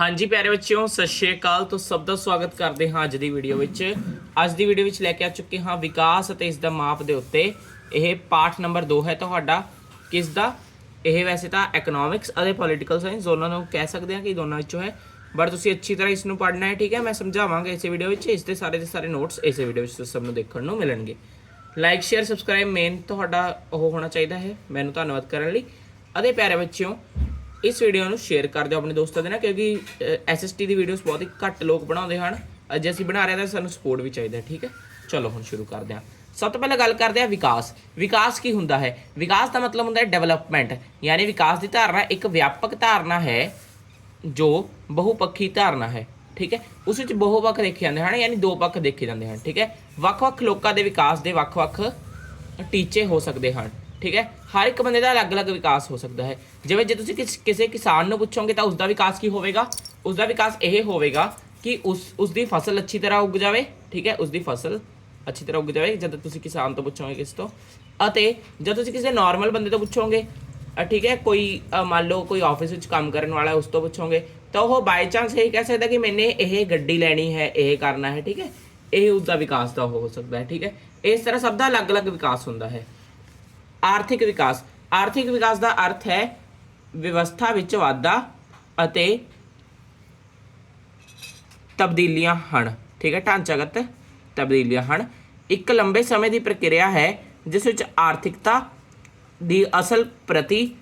ਹਾਂਜੀ ਪਿਆਰੇ ਬੱਚਿਓ, ਸਤਿ ਸ਼੍ਰੀ ਅਕਾਲ। ਤੋਂ ਸਭ ਦਾ ਸਵਾਗਤ ਕਰਦੇ ਹਾਂ ਅੱਜ ਦੀ ਵੀਡੀਓ ਵਿੱਚ। ਅੱਜ ਦੀ ਵੀਡੀਓ ਵਿੱਚ ਲੈ ਕੇ ਆ ਚੁੱਕੇ ਹਾਂ ਵਿਕਾਸ ਅਤੇ ਇਸ ਦਾ ਮਾਪ ਦੇ ਉੱਤੇ। ਇਹ ਪਾਠ ਨੰਬਰ 2 ਹੈ ਤੁਹਾਡਾ। ਕਿਸ ਦਾ ਇਹ ਵੈਸੇ ਤਾਂ ਇਕਨੋਮਿਕਸ ਅਤੇ ਪੋਲੀਟੀਕਲ ਸਾਇੰਸ ਦੋਨਾਂ ਨੂੰ ਕਹਿ ਸਕਦੇ ਹਾਂ ਕਿ ਦੋਨਾਂ ਵਿੱਚੋਂ ਹੈ। ਬਟ ਤੁਸੀਂ ਅੱਛੀ ਤਰ੍ਹਾਂ ਇਸ ਨੂੰ ਪੜ੍ਹਨਾ ਹੈ, ਠੀਕ ਹੈ? ਮੈਂ ਸਮਝਾਵਾਂਗਾ ਇਸੇ ਵੀਡੀਓ ਵਿੱਚ। ਇਸ ਦੇ ਸਾਰੇ ਦੇ ਸਾਰੇ ਨੋਟਸ ਇਸੇ ਵੀਡੀਓ ਵਿੱਚ ਸਭ ਨੂੰ ਦੇਖਣ ਨੂੰ ਮਿਲਣਗੇ। ਲਾਈਕ ਸ਼ੇਅਰ ਸਬਸਕ੍ਰਾਈਬ ਮੇਨ ਤੁਹਾਡਾ ਉਹ ਹੋਣਾ ਚਾਹੀਦਾ ਹੈ। ਮੈਨੂੰ ਧੰਨਵਾਦ ਕਰਨ ਲਈ। ਅਤੇ ਪਿਆਰੇ ਬੱਚਿਓ ਇਸ ਵੀਡੀਓ ਨੂੰ ਸ਼ੇਅਰ ਕਰ ਦਿਓ ਆਪਣੇ ਦੋਸਤਾਂ ਦੇ ਨਾਲ, ਕਿਉਂਕਿ ਐਸਐਸਟੀ ਦੀ ਵੀਡੀਓਜ਼ ਬਹੁਤ ਹੀ ਘੱਟ ਲੋਕ ਬਣਾਉਂਦੇ ਹਨ। ਜੇ ਅਸੀਂ ਬਣਾ ਰਹੇ ਹਾਂ ਤਾਂ ਸਾਨੂੰ ਸਪੋਰਟ ਵੀ ਚਾਹੀਦਾ, ਠੀਕ ਹੈ? ਚਲੋ ਹੁਣ ਸ਼ੁਰੂ ਕਰਦੇ ਹਾਂ। ਸਭ ਤੋਂ ਪਹਿਲਾਂ ਗੱਲ ਕਰਦੇ ਹਾਂ ਵਿਕਾਸ। ਵਿਕਾਸ ਕੀ ਹੁੰਦਾ ਹੈ? ਵਿਕਾਸ ਦਾ ਮਤਲਬ ਹੁੰਦਾ ਹੈ ਡਿਵੈਲਪਮੈਂਟ ਯਾਨੀ ਵਿਕਾਸ ਦੀ ਧਾਰਨਾ ਇੱਕ ਵਿਆਪਕ ਧਾਰਨਾ ਹੈ, ਜੋ ਬਹੁਪੱਖੀ ਧਾਰਨਾ ਹੈ, ਠੀਕ ਹੈ? ਉਸ ਵਿੱਚ ਬਹੁ ਪੱਖ ਦੇਖੇ ਜਾਂਦੇ ਹਨ, ਯਾਨੀ ਦੋ ਪੱਖ ਦੇਖੇ ਜਾਂਦੇ ਹਨ, ਠੀਕ ਹੈ? ਵੱਖ-ਵੱਖ ਲੋਕਾਂ ਦੇ ਵਿਕਾਸ ਦੇ ਵੱਖ-ਵੱਖ ਟੀਚੇ ਹੋ ਸਕਦੇ ਹਨ। ਠੀਕ ਹੈ? ਹਰ ਇੱਕ ਬੰਦੇ ਦਾ ਅਲੱਗ-ਅਲੱਗ ਵਿਕਾਸ ਹੋ ਸਕਦਾ ਹੈ। ਜਿਵੇਂ ਜੇ ਤੁਸੀਂ ਕਿਸ- ਕਿਸੇ ਕਿਸਾਨ ਨੂੰ ਪੁੱਛੋਗੇ ਤਾਂ ਉਸ ਦਾ ਵਿਕਾਸ ਕੀ ਹੋਵੇਗਾ? ਉਸ ਦਾ ਵਿਕਾਸ ਇਹ ਹੋਵੇਗਾ ਕਿ ਉਸ ਉਸ ਦੀ ਫਸਲ ਅੱਛੀ ਤਰ੍ਹਾਂ ਉੱਗ ਜਾਵੇ, ਠੀਕ ਹੈ? ਉਸ ਦੀ ਫਸਲ ਅੱਛੀ ਤਰ੍ਹਾਂ ਉੱਗ ਜਾਵੇ, ਜਦ ਤੁਸੀਂ ਕਿਸਾਨ ਤੋਂ ਪੁੱਛੋਗੇ ਕਿਸ ਤੋਂ। ਅਤੇ ਜਦ ਤੁਸੀਂ ਕਿਸੇ ਨਾਰਮਲ ਬੰਦੇ ਤੋਂ ਪੁੱਛੋਗੇ ਠੀਕ ਹੈ? ਕੋਈ ਮੰਨ ਲਓ ਕੋਈ ਆਫਿਸ ਵਿੱਚ ਕੰਮ ਕਰਨ ਵਾਲਾ ਉਸ ਤੋਂ ਪੁੱਛੋਗੇ, ਤਾਂ ਉਹ ਬਾਈ ਚਾਂਸ ਇਹ ਕਹਿ ਸਕਦਾ ਕਿ ਮੈਨੇ ਇਹ ਗੱਡੀ ਲੈਣੀ ਹੈ, ਇਹ ਕਰਨਾ ਹੈ, ਠੀਕ ਹੈ? ਇਹ ਉਸ ਦਾ ਵਿਕਾਸ ਦਾ ਹੋ ਸਕਦਾ ਹੈ, ਠੀਕ ਹੈ? ਇਸ ਤਰ੍ਹਾਂ ਸਭ ਦਾ ਅਲੱਗ-ਅਲੱਗ ਵਿਕਾਸ ਹੁੰਦਾ ਹੈ। ਆਰਥਿਕ ਵਿਕਾਸ। ਆਰਥਿਕ ਵਿਕਾਸ ਦਾ ਅਰਥ ਹੈ ਵਿਵਸਥਾ ਵਿੱਚ ਵਾਧਾ ਅਤੇ ਤਬਦੀਲੀਆਂ ਹਨ। ਠੀਕ ਹੈ ਢਾਂਚਾਗਤ ਤਬਦੀਲੀਆਂ ਹਨ। ਇੱਕ ਲੰਬੇ ਸਮੇਂ ਦੀ ਪ੍ਰਕਿਰਿਆ ਹੈ, ਜਿਸ ਵਿੱਚ ਆਰਥਿਕਤਾ ਦੀ ਅਸਲ ਪ੍ਰਤੀ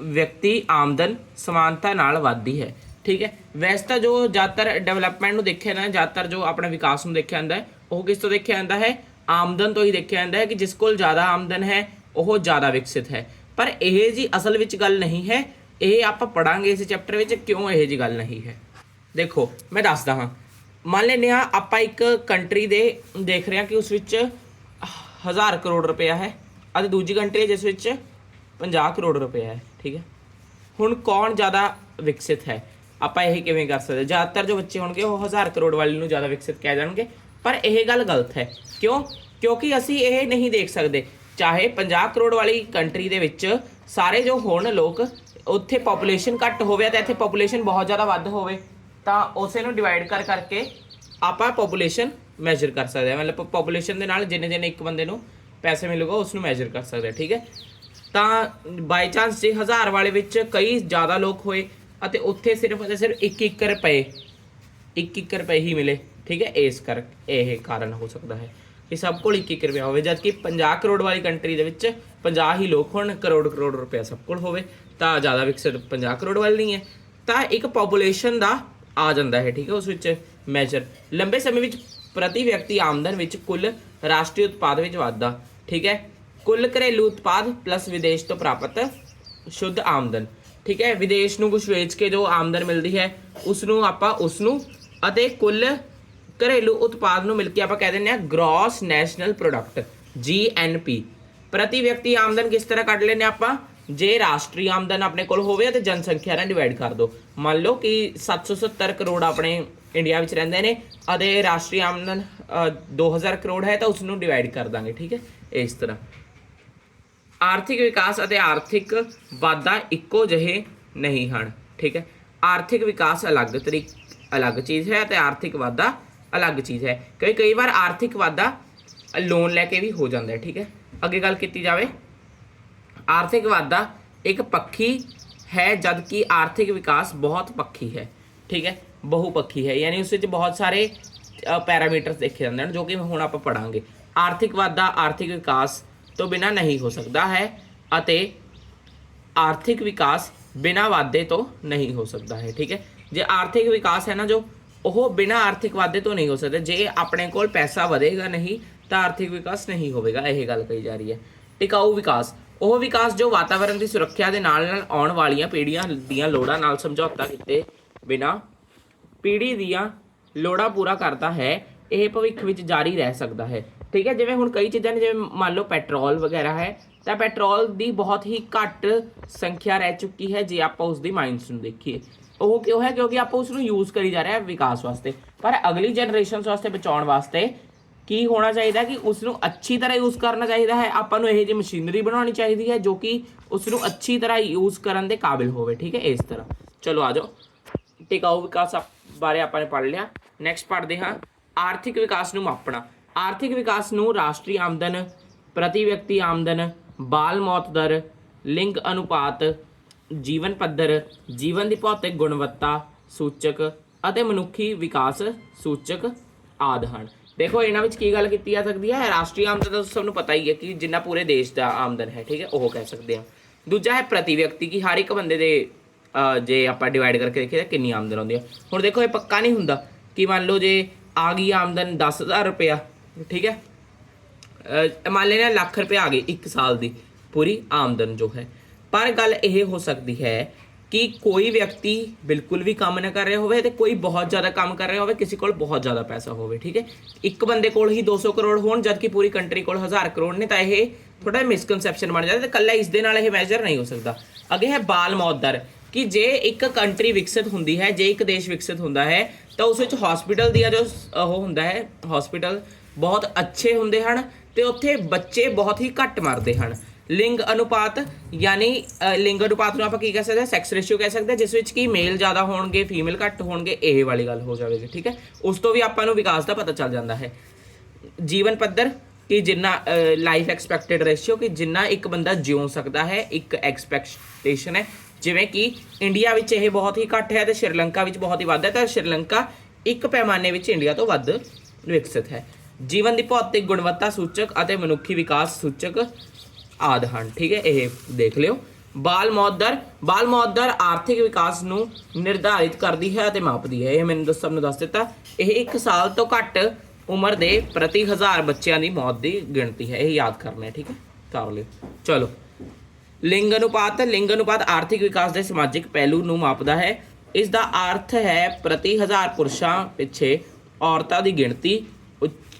ਵਿਅਕਤੀ ਆਮਦਨ ਸਮਾਨਤਾ ਨਾਲ ਵੱਧਦੀ ਹੈ। ਠੀਕ ਹੈ, ਵੈਸੇ ਤਾਂ ਜੋ ਜ਼ਿਆਦਾਤਰ ਡਿਵੈਲਪਮੈਂਟ ਨੂੰ ਦੇਖਿਆ ਜਾਂਦਾ, ਜ਼ਿਆਦਾਤਰ ਜੋ ਆਪਣਾ ਵਿਕਾਸ ਨੂੰ ਦੇਖਿਆ ਜਾਂਦਾ ਹੈ ਉਹ ਕਿਸ ਤੋਂ ਦੇਖਿਆ ਜਾਂਦਾ ਹੈ? ਆਮਦਨ ਤੋਂ ਹੀ ਦੇਖਿਆ ਜਾਂਦਾ ਹੈ ਕਿ ਜਿਸ ਕੋਲ ਜ਼ਿਆਦਾ ਆਮਦਨ ਹੈ, ਉਹ ਜ਼ਿਆਦਾ ਵਿਕਸਿਤ ਹੈ। ਪਰ ਇਹ ਜੀ ਅਸਲ ਵਿੱਚ ਗੱਲ ਨਹੀਂ ਹੈ। ਇਹ ਆਪਾਂ ਪੜਾਂਗੇ ਇਸ ਚੈਪਟਰ ਵਿੱਚ ਕਿਉਂ ਇਹ ਜੀ ਗੱਲ ਨਹੀਂ ਹੈ? ਦੇਖੋ, ਮੈਂ ਦੱਸਦਾ ਹਾਂ। ਮੰਨ ਲੈਂਦੇ ਹਾਂ ਆਪਾਂ ਇੱਕ ਕੰਟਰੀ ਦੇ ਦੇਖ ਰਹੇ ਹਾਂ ਕਿ ਉਸ ਵਿੱਚ ਹਜ਼ਾਰ ਕਰੋੜ ਰੁਪਇਆ ਹੈ ਅਤੇ ਦੂਜੀ ਕੰਟਰੀ ਹੈ ਜਿਸ ਵਿੱਚ 50 ਕਰੋੜ ਰੁਪਇਆ ਹੈ, ਠੀਕ ਹੈ? ਹੁਣ ਕੌਣ ਜ਼ਿਆਦਾ ਵਿਕਸਿਤ ਹੈ? ਆਪਾਂ ਇਹ ਕਿਵੇਂ ਕਰ ਸਕਦੇ? ਜ਼ਿਆਦਾਤਰ ਜੋ ਬੱਚੇ ਹੋਣਗੇ ਉਹ ਹਜ਼ਾਰ ਕਰੋੜ ਵਾਲੇ ਨੂੰ ਜ਼ਿਆਦਾ ਵਿਕਸਿਤ ਕਹਿ ਜਾਣਗੇ। ਪਰ ਇਹ ਗੱਲ ਗਲਤ ਹੈ। ਕਿਉਂ? ਕਿਉਂਕਿ ਅਸੀਂ ਇਹ ਨਹੀਂ ਦੇਖ ਸਕਦੇ। ਚਾਹੇ 50 ਕਰੋੜ ਵਾਲੀ ਕੰਟਰੀ ਦੇ ਵਿੱਚ ਸਾਰੇ ਜੋ ਹੋਣ ਲੋਕ, ਉੱਥੇ ਪੋਪੂਲੇਸ਼ਨ ਘੱਟ ਹੋਵੇ ਤੇ ਇੱਥੇ ਪੋਪੂਲੇਸ਼ਨ ਬਹੁਤ ਜ਼ਿਆਦਾ ਵੱਧ ਹੋਵੇ, ਤਾਂ ਉਸੇ ਨੂੰ ਡਿਵਾਈਡ ਕਰ ਕਰਕੇ ਆਪਾਂ ਪੋਪੂਲੇਸ਼ਨ ਮੈਜ਼ਰ ਕਰ ਸਕਦੇ ਹਾਂ। ਮਤਲਬ ਪੋਪੂਲੇਸ਼ਨ ਦੇ ਨਾਲ ਜਿੰਨੇ ਜਿੰਨੇ ਇੱਕ ਬੰਦੇ ਨੂੰ ਪੈਸੇ ਮਿਲੂਗਾ, ਉਸ ਨੂੰ ਮੈਜ਼ਰ ਕਰ ਸਕਦੇ ਹਾਂ, ਠੀਕ ਹੈ? ਤਾਂ ਬਾਈ ਚਾਂਸ ਜੇ ਹਜ਼ਾਰ ਵਾਲੇ ਵਿੱਚ ਕਈ ਜ਼ਿਆਦਾ ਲੋਕ ਹੋਏ ਅਤੇ ਉੱਥੇ ਸਿਰਫ ਅਤੇ ਸਿਰਫ 1-1 ਰੁਪਏ 1-1 ਰੁਪਏ ਹੀ ਮਿਲੇ, ਠੀਕ ਹੈ? ਇਸ ਕਰ ਇਹ ਕਾਰਨ ਹੋ ਸਕਦਾ ਹੈ। ਕਿ ਸਭ ਕੋਲ 1-1 ਰੁਪਇਆ ਹੋਵੇ, ਜਦਕਿ 50 ਕਰੋੜ ਵਾਲੀ ਕੰਟਰੀ ਦੇ ਵਿੱਚ 50 ਹੀ ਲੋਕ ਹੋਣ, ਕਰੋੜ ਕਰੋੜ ਰੁਪਇਆ ਸਭ ਕੋਲ ਹੋਵੇ, ਤਾਂ ਜ਼ਿਆਦਾ ਵਿਕਸਿਤ 50 ਕਰੋੜ ਵਾਲੀ ਨਹੀਂ ਹੈ। ਤਾਂ ਇੱਕ ਪੋਪੂਲੇਸ਼ਨ ਦਾ ਆ ਜਾਂਦਾ ਹੈ, ਠੀਕ ਹੈ, ਉਸ ਵਿੱਚ ਮੈਜਰ ਲੰਬੇ ਸਮੇਂ ਵਿੱਚ ਪ੍ਰਤੀ ਵਿਅਕਤੀ ਆਮਦਨ ਵਿੱਚ ਕੁੱਲ ਰਾਸ਼ਟਰੀ ਉਤਪਾਦ ਵਿੱਚ ਵਾਧਾ, ਠੀਕ ਹੈ। ਕੁੱਲ ਘਰੇਲੂ ਉਤਪਾਦ ਪਲੱਸ ਵਿਦੇਸ਼ ਤੋਂ ਪ੍ਰਾਪਤ ਸ਼ੁੱਧ ਆਮਦਨ, ਠੀਕ ਹੈ। ਵਿਦੇਸ਼ ਨੂੰ ਕੁਝ ਵੇਚ ਕੇ ਜੋ ਆਮਦਨ ਮਿਲਦੀ ਹੈ ਉਸ ਨੂੰ ਆਪਾਂ ਉਸ ਨੂੰ ਅਤੇ ਕੁੱਲ ਘਰੇਲੂ ਉਤਪਾਦ ਨੂੰ ਮਿਲ ਕੇ ਆਪਾਂ ਕਹਿ ਦਿੰਦੇ ਹਾਂ ਗ੍ਰੋਸ ਨੈਸ਼ਨਲ ਪ੍ਰੋਡਕਟ GNP ਪ੍ਰਤੀ ਵਿਅਕਤੀ ਆਮਦਨ ਕਿਸ ਤਰ੍ਹਾਂ ਕੱਢ ਲੈਨੇ ਆਪਾਂ? ਜੇ ਰਾਸ਼ਟਰੀ ਆਮਦਨ ਆਪਣੇ ਕੋਲ ਹੋਵੇ ਤੇ ਜਨਸੰਖਿਆ ਨਾਲ ਡਿਵਾਈਡ ਕਰ ਦਿਓ। ਮੰਨ ਲਓ ਕਿ 770 ਕਰੋੜ ਆਪਣੇ ਇੰਡੀਆ ਵਿੱਚ ਰਹਿੰਦੇ ਨੇ ਅਤੇ ਰਾਸ਼ਟਰੀ ਆਮਦਨ ਅ, 2000 ਕਰੋੜ ਹੈ ਤਾਂ ਉਸ ਨੂੰ ਡਿਵਾਈਡ ਕਰ ਦਾਂਗੇ ਠੀਕ ਹੈ? ਇਸ ਤਰ੍ਹਾਂ। ਆਰਥਿਕ ਵਿਕਾਸ ਅਤੇ ਆਰਥਿਕ ਵਾਧਾ ਇੱਕੋ ਜਿਹੇ ਨਹੀਂ ਹਨ ਠੀਕ ਹੈ? ਆਰਥਿਕ ਵਿਕਾਸ ਅਲੱਗ ਤਰੀਕ ਅਲੱਗ ਚੀਜ਼ ਹੈ ਤੇ ਆਰਥਿਕ ਵਾਧਾ ਅਲੱਗ ਚੀਜ਼ ਹੈ ਕਈ ਕਈ ਵਾਰ ਆਰਥਿਕ ਵਾਧਾ ਲੋਨ ਲੈ ਕੇ ਵੀ ਹੋ ਜਾਂਦਾ ਹੈ ਠੀਕ ਹੈ ਅੱਗੇ ਗੱਲ ਕੀਤੀ ਜਾਵੇ ਆਰਥਿਕ ਵਾਧਾ ਇੱਕ ਪੱਖੀ ਹੈ ਜਦਕਿ ਆਰਥਿਕ ਵਿਕਾਸ ਬਹੁਤ ਪੱਖੀ ਹੈ ਠੀਕ ਹੈ ਬਹੁਪੱਖੀ ਹੈ ਯਾਨੀ ਉਸ ਵਿੱਚ ਬਹੁਤ ਸਾਰੇ ਪੈਰਾਮੀਟਰਸ ਦੇਖੇ ਜਾਂਦੇ ਹਨ ਜੋ ਕਿ ਹੁਣ ਆਪਾਂ ਪੜਾਂਗੇ ਆਰਥਿਕ ਵਾਧਾ ਆਰਥਿਕ ਵਿਕਾਸ ਤੋਂ ਬਿਨਾ ਨਹੀਂ ਹੋ ਸਕਦਾ ਹੈ ਅਤੇ ਆਰਥਿਕ ਵਿਕਾਸ ਬਿਨਾ ਵਾਧੇ ਤੋਂ ਨਹੀਂ ਹੋ ਸਕਦਾ ਹੈ ਠੀਕ ਹੈ ਜੇ ਆਰਥਿਕ ਵਿਕਾਸ ਹੈ ਨਾ ਜੋ ਉਹ ਬਿਨਾਂ ਆਰਥਿਕ ਵਾਧੇ ਤੋਂ ਨਹੀਂ ਹੋ ਸਕਦਾ। ਜੇ ਆਪਣੇ ਕੋਲ ਪੈਸਾ ਵਧੇਗਾ ਨਹੀਂ, ਤਾਂ ਆਰਥਿਕ ਵਿਕਾਸ ਨਹੀਂ ਹੋਵੇਗਾ, ਇਹ ਗੱਲ ਕਹੀ ਜਾ ਰਹੀ ਹੈ। ਟਿਕਾਊ ਵਿਕਾਸ। ਉਹ ਵਿਕਾਸ ਜੋ ਵਾਤਾਵਰਣ ਦੀ ਸੁਰੱਖਿਆ ਦੇ ਨਾਲ ਨਾਲ ਆਉਣ ਵਾਲੀਆਂ ਪੀੜ੍ਹੀਆਂ ਦੀਆਂ ਲੋੜਾਂ ਨਾਲ ਸਮਝੌਤਾ ਕੀਤੇ ਬਿਨਾਂ ਪੀੜ੍ਹੀ ਦੀਆਂ ਲੋੜਾਂ ਪੂਰਾ ਕਰਦਾ ਹੈ, ਇਹ ਭਵਿੱਖ ਵਿੱਚ ਜਾਰੀ ਰਹਿ ਸਕਦਾ ਹੈ। ਠੀਕ ਹੈ, ਜਿਵੇਂ ਹੁਣ ਕਈ ਚੀਜ਼ਾਂ ਨੇ, ਜਿਵੇਂ ਮੰਨ ਲਓ ਪੈਟਰੋਲ ਵਗੈਰਾ ਹੈ, ਤਾਂ ਪੈਟਰੋਲ ਦੀ ਬਹੁਤ ਹੀ ਘੱਟ ਸੰਖਿਆ ਰਹਿ ਚੁੱਕੀ ਹੈ, ਜੇ ਆਪਾਂ ਉਸ ਦੀ ਮਾਈਨਸ ਨੂੰ ਦੇਖੀਏ। ਉਹ ਕਿਉਂ ਹੈ? ਕਿਉਂਕਿ ਆਪਾਂ ਉਸ ਨੂੰ ਯੂਜ਼ ਕਰੀ ਜਾ ਰਹੇ ਹਾਂ ਵਿਕਾਸ ਵਾਸਤੇ। ਪਰ ਅਗਲੀ ਜਨਰੇਸ਼ਨਸ ਵਾਸਤੇ ਬਚਾਉਣ ਵਾਸਤੇ ਕੀ ਹੋਣਾ ਚਾਹੀਦਾ ਕਿ ਉਸ ਨੂੰ ਅੱਛੀ ਤਰ੍ਹਾਂ ਯੂਜ਼ ਕਰਨਾ ਚਾਹੀਦਾ ਹੈ। ਆਪਾਂ ਨੂੰ ਇਹ ਜਿਹੀ ਮਸ਼ੀਨਰੀ ਬਣਾਉਣੀ ਚਾਹੀਦੀ ਹੈ ਜੋ ਕਿ ਉਸ ਨੂੰ ਅੱਛੀ ਤਰ੍ਹਾਂ ਯੂਜ਼ ਕਰਨ ਦੇ ਕਾਬਿਲ ਹੋਵੇ। ਠੀਕ ਹੈ? ਇਸ ਤਰ੍ਹਾਂ। ਚਲੋ ਆ ਜਾਓ। ਟਿਕਾਊ ਵਿਕਾਸ ਆਪ- ਬਾਰੇ ਆਪਾਂ ਨੇ ਪੜ੍ਹ ਲਿਆ। ਨੈਕਸਟ ਪੜ੍ਹਦੇ ਹਾਂ। ਆਰਥਿਕ ਵਿਕਾਸ ਨੂੰ ਮਾਪਣਾ। ਆਰਥਿਕ ਵਿਕਾਸ ਨੂੰ ਰਾਸ਼ਟਰੀ ਆਮਦਨ, ਪ੍ਰਤੀ ਵਿਅਕਤੀ ਆਮਦਨ, ਬਾਲ ਮੌਤ ਦਰ, ਲਿੰਗ ਅਨੁਪਾਤ ਜੀਵਨ ਪੱਧਰ, ਜੀਵਨ ਦੀ ਭੌਤਿਕ ਗੁਣਵੱਤਾ, ਸੂਚਕ ਅਤੇ ਮਨੁੱਖੀ ਵਿਕਾਸ ਸੂਚਕ ਆਦਿ ਹਨ। ਦੇਖੋ, ਇਹਨਾਂ ਵਿੱਚ ਕੀ ਗੱਲ ਕੀਤੀ ਜਾ ਸਕਦੀ ਹੈ? ਰਾਸ਼ਟਰੀ ਆਮਦਨ ਤਾਂ ਸਭ ਨੂੰ ਪਤਾ ਹੀ ਹੈ ਕਿ ਜਿੰਨਾ ਪੂਰੇ ਦੇਸ਼ ਦਾ ਆਮਦਨ ਹੈ, ਠੀਕ ਹੈ, ਉਹ ਕਹਿ ਸਕਦੇ ਹਾਂ। ਦੂਜਾ ਹੈ ਪ੍ਰਤੀ ਵਿਅਕਤੀ ਕਿ ਹਰ ਇੱਕ ਬੰਦੇ ਦੇ ਜੇ ਆਪਾਂ ਡਿਵਾਈਡ ਕਰਕੇ ਦੇਖੀਏ ਤਾਂ ਕਿੰਨੀ ਆਮਦਨ ਆਉਂਦੀ ਹੈ। ਹੁਣ ਦੇਖੋ, ਇਹ ਪੱਕਾ ਨਹੀਂ ਹੁੰਦਾ ਕਿ ਮੰਨ ਲਓ ਜੇ ਆ ਗਈ ਆਮਦਨ 10000 ਰੁਪਇਆ, ਠੀਕ ਹੈ? ਅਹ, ਮੰਨ ਲੈਣਾ ਲੱਖ ਰੁਪਇਆ ਆ ਗਈ 1 ਸਾਲ ਦੀ ਪੂਰੀ ਆਮਦਨ ਜੋ ਹੈ। ਪਰ ਗੱਲ ਇਹ ਹੋ ਸਕਦੀ ਹੈ ਕਿ ਕੋਈ ਵਿਅਕਤੀ ਬਿਲਕੁਲ ਵੀ ਕੰਮ ਨਾ ਕਰ ਰਿਹਾ ਹੋਵੇ ਤੇ ਕੋਈ ਬਹੁਤ ਜ਼ਿਆਦਾ ਕੰਮ ਕਰ ਰਿਹਾ ਹੋਵੇ, ਕਿਸੇ ਕੋਲ ਬਹੁਤ ਜ਼ਿਆਦਾ ਪੈਸਾ ਹੋਵੇ, ਠੀਕ ਹੈ? ਇੱਕ ਬੰਦੇ ਕੋਲ ਹੀ 200 ਕਰੋੜ ਹੋਣ, ਜਦਕਿ ਪੂਰੀ ਕੰਟਰੀ ਕੋਲ 1000 ਕਰੋੜ ਨੇ, ਤਾਂ ਇਹ ਥੋੜਾ ਮਿਸਕਨਸੈਪਸ਼ਨ ਬਣ ਜਾਂਦਾ ਤੇ ਕੱਲਾ ਇਸ ਦੇ ਨਾਲ ਇਹ ਮੈਜਰ ਨਹੀਂ ਹੋ ਸਕਦਾ। ਅੱਗੇ ਹੈ ਬਾਲ ਮੌਤ ਦਰ, ਕਿ ਜੇ ਇੱਕ ਕੰਟਰੀ ਵਿਕਸਿਤ ਹੁੰਦੀ ਹੈ, ਜੇ ਇੱਕ ਦੇਸ਼ ਵਿਕਸਿਤ ਹੁੰਦਾ ਹੈ, ਤਾਂ ਉਸ ਵਿੱਚ ਹਸਪੀਟਲ ਦੀਆਂ ਜੋ ਉਹ ਹੁੰਦਾ ਹੈ ਹਸਪੀਟਲ ਬਹੁਤ ਅੱਛੇ ਹੁੰਦੇ ਹਨ ਤੇ ਉੱਥੇ ਬੱਚੇ ਬਹੁਤ ਹੀ ਘੱਟ ਮਰਦੇ ਹਨ। ਲਿੰਗ ਅਨੁਪਾਤ, ਯਾਨੀ ਲਿੰਗ ਅਨੁਪਾਤ ਨੂੰ ਆਪਾਂ ਕੀ ਕਹਿ ਸਕਦੇ ਹਾਂ? ਸੈਕਸ ਰੇਸ਼ੀਓ ਕਹਿ ਸਕਦੇ ਹਾਂ, ਜਿਸ ਵਿੱਚ ਕੀ ਮੇਲ ਜ਼ਿਆਦਾ ਹੋਣਗੇ ਫੀਮੇਲ ਘੱਟ ਹੋਣਗੇ, ਇਹ ਵਾਲੀ ਗੱਲ ਹੋ ਜਾਵੇਗੀ, ਠੀਕ ਹੈ? ਉਸ ਤੋਂ ਵੀ ਆਪਾਂ ਨੂੰ ਵਿਕਾਸ ਦਾ ਪਤਾ ਚੱਲ ਜਾਂਦਾ ਹੈ। ਜੀਵਨ ਪੱਧਰ, ਕਿ ਜਿੰਨਾ ਲਾਈਫ ਐਕਸਪੈਕਟਡ ਰੇਸ਼ੀਓ ਕਿ ਜਿੰਨਾ ਇੱਕ ਬੰਦਾ ਜਿਉ ਸਕਦਾ ਹੈ, ਇੱਕ ਐਕਸਪੈਕਟੇਸ਼ਨ ਹੈ। ਜਿਵੇਂ ਕਿ ਇੰਡੀਆ ਵਿੱਚ ਇਹ ਬਹੁਤ ਹੀ ਘੱਟ ਹੈ ਤੇ ਸ਼੍ਰੀਲੰਕਾ ਵਿੱਚ ਬਹੁਤ ਹੀ ਵੱਧ ਹੈ, ਤਾਂ ਸ਼੍ਰੀਲੰਕਾ ਇੱਕ ਪੈਮਾਨੇ ਵਿੱਚ ਇੰਡੀਆ ਤੋਂ ਵੱਧ ਵਿਕਸਿਤ ਹੈ। ਜੀਵਨ ਦੀ ਭੌਤਿਕ ਗੁਣਵੱਤਾ ਸੂਚਕ ਅਤੇ ਮਨੁੱਖੀ ਵਿਕਾਸ ਸੂਚਕ ਆਦਿ ਹਨ। ਠੀਕ ਹੈ, ਇਹ ਦੇਖ ਲਿਓ। ਬਾਲ ਮੌਤ ਦਰ, ਬਾਲ ਮੌਤ ਦਰ ਆਰਥਿਕ ਵਿਕਾਸ ਨੂੰ ਨਿਰਧਾਰਿਤ ਕਰਦੀ ਹੈ ਅਤੇ ਮਾਪਦੀ ਹੈ। ਇਹ ਮੈਨੂੰ ਦੱਸ ਸਭ ਨੂੰ ਦੱਸ ਦਿੱਤਾ। ਇਹ 1 ਸਾਲ ਤੋਂ ਘੱਟ ਉਮਰ ਦੇ ਪ੍ਰਤੀ ਹਜ਼ਾਰ ਬੱਚਿਆਂ ਦੀ ਮੌਤ ਦੀ ਗਿਣਤੀ ਹੈ। ਇਹ ਯਾਦ ਕਰਨਾ ਹੈ, ਠੀਕ ਹੈ? ਕਰ ਲਿਓ। ਚਲੋ। ਲਿੰਗ ਅਨੁਪਾਤ ਲਿੰਗ ਅਨੁਪਾਤ ਆਰਥਿਕ ਵਿਕਾਸ ਦੇ ਸਮਾਜਿਕ ਪਹਿਲੂ ਨੂੰ ਮਾਪਦਾ ਹੈ। ਇਸ ਦਾ ਅਰਥ ਹੈ ਪ੍ਰਤੀ ਹਜ਼ਾਰ ਪੁਰਸ਼ਾਂ ਪਿੱਛੇ ਔਰਤਾਂ ਦੀ ਗਿਣਤੀ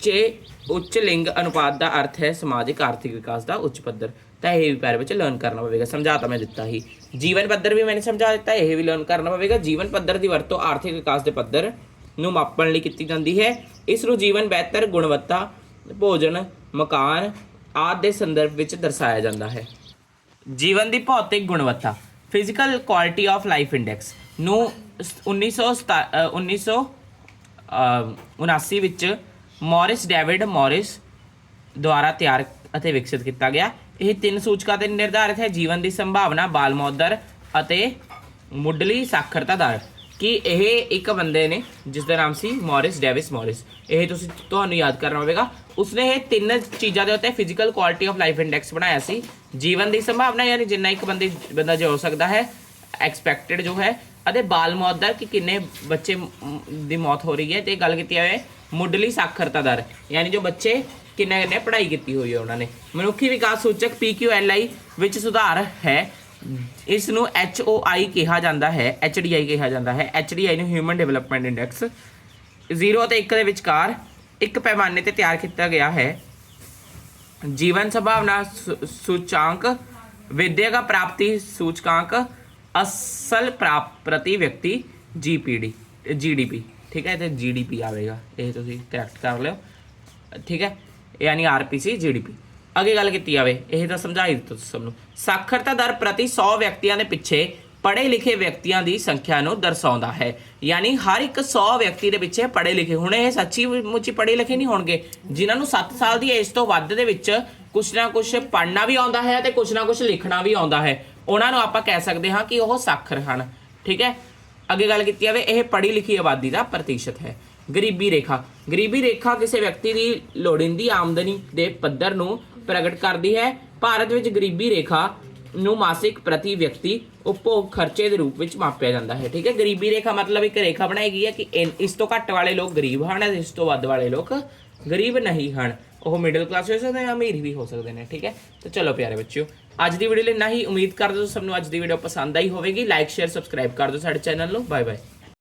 ਉੱਚੇ, ਉੱਚ ਲਿੰਗ ਅਨੁਪਾਤ ਦਾ ਅਰਥ ਹੈ ਸਮਾਜਿਕ ਆਰਥਿਕ ਵਿਕਾਸ ਦਾ ਉੱਚ ਪੱਧਰ। ਤਾਂ ਇਹ ਵੀ ਪੈਰ ਵਿੱਚ ਲਰਨ ਕਰਨਾ ਪਵੇਗਾ, ਸਮਝਾ ਤਾਂ ਮੈਂ ਦਿੱਤਾ ਹੀ। ਜੀਵਨ ਪੱਧਰ ਵੀ ਮੈਨੇ ਸਮਝਾ ਦਿੱਤਾ, ਇਹ ਵੀ ਲਰਨ ਕਰਨਾ ਪਵੇਗਾ। ਜੀਵਨ ਪੱਧਰ ਦੀ ਵਰਤੋਂ ਆਰਥਿਕ ਵਿਕਾਸ ਦੇ ਪੱਧਰ ਨੂੰ ਮਾਪਣ ਲਈ ਕੀਤੀ ਜਾਂਦੀ ਹੈ। ਇਸ ਨੂੰ ਜੀਵਨ ਬਿਹਤਰ, ਗੁਣਵੱਤਾ, ਭੋਜਨ, ਮਕਾਨ ਆਦਿ ਦੇ ਸੰਦਰਭ ਵਿੱਚ ਦਰਸਾਇਆ ਜਾਂਦਾ ਹੈ। ਜੀਵਨ ਦੀ ਭੌਤਿਕ ਗੁਣਵੱਤਾ physical quality of life index ਨੂੰ 1900 1979 ਵਿੱਚ ਮੌਰਿਸ ਡੇਵਿਡ ਮੌਰਿਸ ਦੁਆਰਾ ਤਿਆਰ ਅਤੇ ਵਿਕਸਿਤ ਕੀਤਾ ਗਿਆ। ਇਹ ਤਿੰਨ ਸੂਚਕਾਂ ਤੇ ਨਿਰਧਾਰਿਤ ਹੈ। ਜੀਵਨ ਦੀ ਸੰਭਾਵਨਾ, ਬਾਲ ਮੌਤ ਦਰ ਅਤੇ ਮੁੱਢਲੀ ਸਾਖਰਤਾ ਦਰ ਕਿ ਇਹ ਇੱਕ ਬੰਦੇ ਨੇ? ਜਿਸ ਦਾ ਨਾਮ ਸੀ ਮੌਰਿਸ ਡੇਵਿਸ ਮੌਰਿਸ। ਇਹ ਤੁਸੀਂ ਤੁਹਾਨੂੰ ਯਾਦ ਕਰਨਾ ਹੋਵੇਗਾ। ਉਸਨੇ ਇਹ ਤਿੰਨ ਚੀਜ਼ਾਂ ਦੇ ਉੱਤੇ physical quality of life index ਬਣਾਇਆ ਸੀ। ਜੀਵਨ ਦੀ ਸੰਭਾਵਨਾ, ਯਾਨੀ ਜਿੰਨਾ ਇੱਕ ਬੰਦੇ, ਬੰਦਾ ਜੋ ਹੋ ਸਕਦਾ ਹੈ ਐਕਸਪੈਕਟਡ ਜੋ ਹੈ ਅਤੇ ਬਾਲ ਮੌਤ ਦਰ ਕਿ ਕਿੰਨੇ ਬੱਚੇ ਦੀ ਮੌਤ ਹੋ ਰਹੀ ਹੈ ਤੇ ਗੱਲ ਕੀਤੀ ਜਾਵੇ ਮੁੱਢਲੀ ਸਾਖਰਤਾ ਦਰ। ਯਾਨੀ ਜੋ ਬੱਚੇ ਕਿੰਨੇ ਕਿੰਨੇ ਪੜ੍ਹਾਈ ਕੀਤੀ ਹੋਈ ਹੈ ਉਹਨਾਂ ਨੇ। ਮਨੁੱਖੀ ਵਿਕਾਸ ਸੂਚਕ PQLI ਵਿੱਚ ਸੁਧਾਰ ਹੈ। ਇਸ ਨੂੰ HOI ਕਿਹਾ ਜਾਂਦਾ ਹੈ HDI ਕਿਹਾ ਜਾਂਦਾ ਹੈ। HDI ਨੂੰ ਹਿਊਮਨ ਡਿਵੈਲਪਮੈਂਟ ਇੰਡੈਕਸ 0 ਅਤੇ 1 ਦੇ ਵਿਚਕਾਰ ਇੱਕ ਪੈਮਾਨੇ ਤੇ ਤਿਆਰ ਕੀਤਾ ਗਿਆ ਹੈ। ਜੀਵਨ ਸੰਭਾਵਨਾ ਸੂ- ਸੂਚਾਂਕ, ਵਿਦਿਅਕ ਪ੍ਰਾਪਤੀ ਸੂਚਕਾਂਕ ਅਸਲ ਪ੍ਰਾਪ, ਪ੍ਰਤੀ ਵਿਅਕਤੀ ਜੀਪੀਡੀ ਜੀਡੀਪੀ ਠੀਕ ਹੈ? ਤੇ ਜੀਡੀਪੀ ਆਵੇਗਾ। ਇਹ ਤੁਸੀਂ ਕਰੈਕਟ ਕਰ ਲਿਓ। ਠੀਕ ਹੈ? ਯਾਨੀ ਆਰਪੀਸੀ ਜੀਡੀਪੀ ਅੱਗੇ ਗੱਲ ਕੀਤੀ ਜਾਵੇ, ਇਹ ਤਾਂ ਸਮਝਾਈ ਹੀ ਦਿੱਤਾ ਸਭ ਨੂੰ। ਸਾਖਰਤਾ ਦਰ ਪ੍ਰਤੀ 100 ਵਿਅਕਤੀਆਂ ਦੇ ਪਿੱਛੇ ਪੜ੍ਹੇ ਲਿਖੇ ਵਿਅਕਤੀਆਂ ਦੀ ਸੰਖਿਆ ਨੂੰ ਦਰਸਾਉਂਦਾ ਹੈ। ਯਾਨੀ ਹਰ ਇੱਕ 100 ਵਿਅਕਤੀ ਦੇ ਪਿੱਛੇ ਪੜ੍ਹੇ ਲਿਖੇ ਹੁਣ ਇਹ ਸੱਚੀ ਮੁੱਚੀ ਪੜ੍ਹੇ ਲਿਖੇ ਨਹੀਂ ਹੋਣਗੇ। ਜਿਨ੍ਹਾਂ ਨੂੰ 7 ਸਾਲ ਦੀ ਏਜ ਤੋਂ ਵੱਧ ਦੇ ਵਿੱਚ ਕੁਛ ਨਾ ਕੁਛ ਪੜ੍ਹਨਾ ਵੀ ਆਉਂਦਾ ਹੈ ਤੇ ਕੁਛ ਨਾ ਕੁਛ ਲਿਖਣਾ ਵੀ ਆਉਂਦਾ ਹੈ। ਉਹਨਾਂ ਨੂੰ ਆਪਾਂ ਕਹਿ ਸਕਦੇ ਹਾਂ ਕਿ ਉਹ ਸਾਖਰ ਹਨ। ਠੀਕ ਹੈ? ਅੱਗੇ ਗੱਲ ਕੀਤੀ ਜਾਵੇ, ਇਹ ਪੜ੍ਹੀ ਲਿਖੀ ਆਬਾਦੀ ਦਾ ਪ੍ਰਤੀਸ਼ਤ ਹੈ। ਗਰੀਬੀ ਰੇਖਾ। ਗਰੀਬੀ ਰੇਖਾ ਕਿਸੇ ਵਿਅਕਤੀ ਦੀ ਲੋੜੀਂਦੀ ਆਮਦਨੀ ਦੇ ਪੱਧਰ ਨੂੰ ਪ੍ਰਗਟ ਕਰਦੀ ਹੈ। ਭਾਰਤ ਵਿੱਚ ਗਰੀਬੀ ਰੇਖਾ ਨੂੰ ਮਾਸਿਕ ਪ੍ਰਤੀ ਵਿਅਕਤੀ ਉਪਭੋਗ ਖਰਚੇ ਦੇ ਰੂਪ ਵਿੱਚ ਮਾਪਿਆ ਜਾਂਦਾ ਹੈ। ਠੀਕ ਹੈ? ਗਰੀਬੀ ਰੇਖਾ ਮਤਲਬ ਇੱਕ ਰੇਖਾ ਬਣਾਈ ਗਈ ਹੈ ਕਿ ਇਨ- ਇਸ ਤੋਂ ਘੱਟ ਵਾਲੇ ਲੋਕ ਗਰੀਬ ਹਨ ਅਤੇ ਇਸ ਤੋਂ ਵੱਧ ਵਾਲੇ ਲੋਕ ਗਰੀਬ ਨਹੀਂ ਹਨ। ਉਹ ਮਿਡਲ ਕਲਾਸ ਹੋ ਸਕਦੇ ਨੇ ਅਮੀਰ ਵੀ ਹੋ ਸਕਦੇ ਨੇ, ਠੀਕ ਹੈ? ਤਾਂ ਚਲੋ ਪਿਆਰੇ ਬੱਚਿਓ, ਅੱਜ ਦੀ ਵੀਡੀਓ ਲਈ ਨਾ ਹੀ। ਉਮੀਦ ਕਰਦੇ ਹਾਂ ਸਭ ਨੂੰ ਅੱਜ ਦੀ ਵੀਡੀਓ ਪਸੰਦ ਆਈ ਹੋਵੇਗੀ। ਲਾਈਕ ਸ਼ੇਅਰ ਸਬਸਕ੍ਰਾਈਬ ਕਰ ਦਿਓ ਸਾਡੇ ਚੈਨਲ ਨੂੰ। Bye bye